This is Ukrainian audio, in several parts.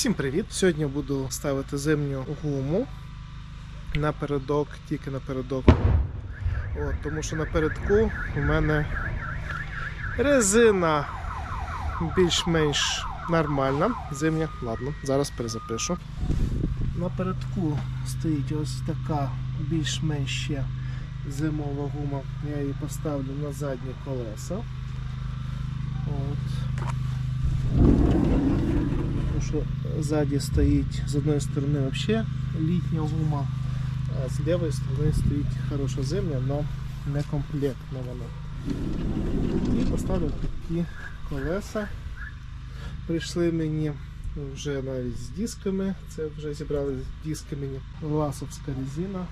Всім привіт! Сьогодні буду ставити зимню гуму напередок, тільки напередок. От, тому що напередку у мене резина більш-менш нормальна. Зимня, ладно, зараз перезапишу. Напередку стоїть ось така більш-менш зимова гума. Я її поставлю на задні колеса. От. Тому що ззаді стоїть з одної сторони взагалі літня гума, а з лівої сторони стоїть хороша зимня, але не комплектна вона. І поставлю такі колеса. Прийшли мені вже навіть з дисками. Це вже зібрали диски мені. Ласовська резина,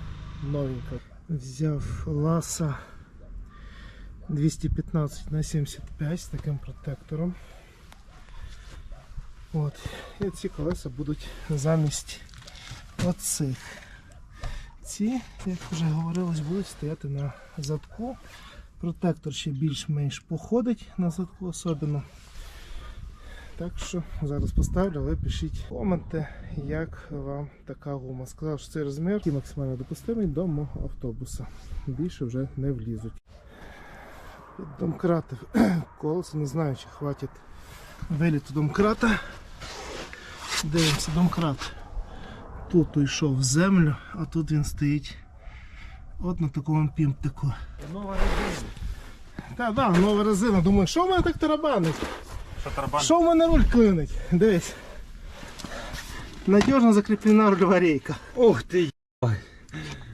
новенька. Взяв ласа 215 на 75 з таким протектором. От. І ці колеса будуть замість оцих. Ці, як вже говорилось, будуть стояти на задку. Протектор ще більш-менш походить на задку особливо. Так що зараз поставлю, ви пишіть коменти, як вам така гума. Сказав, що цей розмір який максимально допустимий до мого автобуса. Більше вже не влізуть. Домкратив колеса, не знаю, чи хватить виліту домкрата. Дивимося, домкрат. Тут йшов в землю, а тут він стоїть от на такому пімптику. Нова резина. Так, так, нова резина. Думаю, що в мене так тарабанить? Що тарабан? Що в мене руль клинить? Дивись. Надіжно закріплена рульова рейка. Ух ти,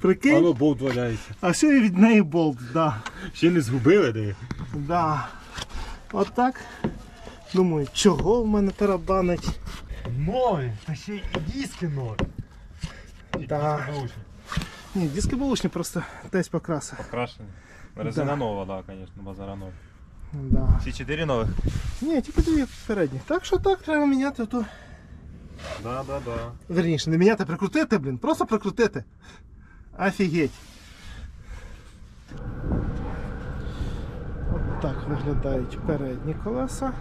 Прикинь? воно болт валяється. А ще й від неї болт, да. Ще не згубили де? Да. От так. Думаю, чого в мене тарабанить? Нові, та ще й диски нові. Да. Ні, диски бушні, просто десь покрасив. Покрашені. Резина Да. нова, да, конечно, базара нова. Да. Всі чотири нових? Ні, тільки дві передні. Так що так, треба міняти ту. Да, да, да. Верніше, не міняти, прикрутити, блін. Просто прикрутити. Офігеть. От так виглядають передні колеса.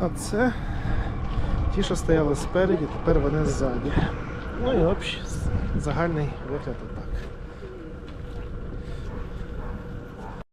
А це ті, що стояли спереді, тепер вони ззаді. Ну і взагалі загальний вигляд отак.